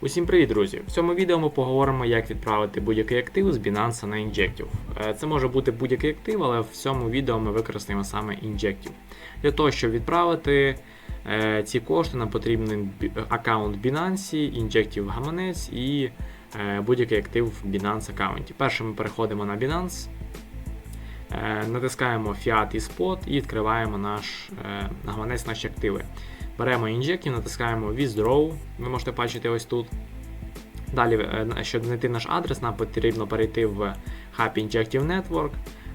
Усім привіт, друзі! В цьому відео ми поговоримо, як відправити будь-який актив з Binance на Injective. Е, Це може бути будь-який актив, але в цьому відео ми використаємо саме Injective. Для того, щоб відправити е, ці кошти, нам потрібен аккаунт Binance, Injective гаманець і е, будь-який актив в Binance аккаунті. Перше ми переходимо на Binance, натискаємо Fiat і Spot і відкриваємо наш гаманець наші активи. Беремо інжектів, натискаємо Withdraw, ви можете бачити ось тут. Далі, е, щоб знайти наш адрес, нам потрібно перейти в Hub Injective Network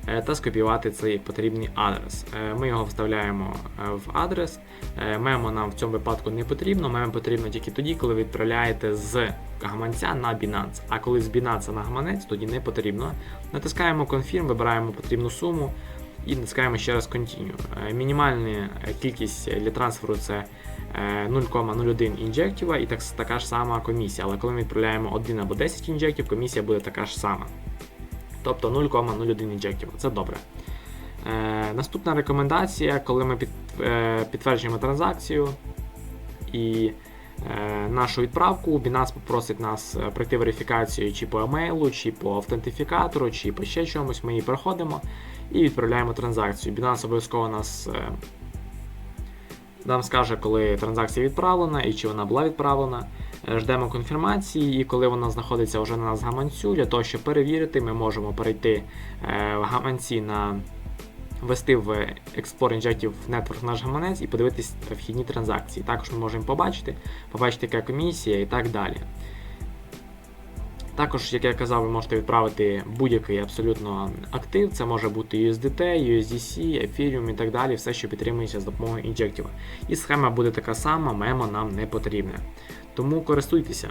е, та скопіювати цей потрібний адрес. Е, Ми його вставляємо в адрес. Мемо нам в цьому випадку не потрібно. Мемо потрібно тільки тоді, коли ви відправляєте з гаманця на Binance. А коли з Binance на гаманець, тоді не потрібно. Натискаємо Confirm, вибираємо потрібну суму і натискаємо ще раз Continue. Е, Мінімальна е, кількість для трансферу це е, 0,01 інжектива і так, така ж сама комісія. Але коли ми відправляємо 1 або 10 інжектів, комісія буде така ж сама. Тобто 0,01 інжектів. Це добре. Е, наступна рекомендація, коли ми під, е, підтверджуємо транзакцію і е, нашу відправку, Binance попросить нас е, пройти верифікацію чи по емейлу, чи по автентифікатору, чи по ще чомусь. Ми її проходимо і відправляємо транзакцію. Binance обов'язково нас е, нам скаже, коли транзакція відправлена і чи вона була відправлена. Е, Ждемо конфірмації, і коли вона знаходиться вже на нас гаманцю, для того, щоб перевірити, ми можемо перейти е, в гаманці на ввести в Explore Injective Network наш гаманець і подивитись вхідні транзакції. Також ми можемо побачити, побачити, яка комісія і так далі. Також, як я казав, ви можете відправити будь-який абсолютно актив. Це може бути USDT, USDC, Ethereum і так далі, все, що підтримується з допомогою інжектів. І схема буде така сама, мемо нам не потрібне. Тому користуйтеся.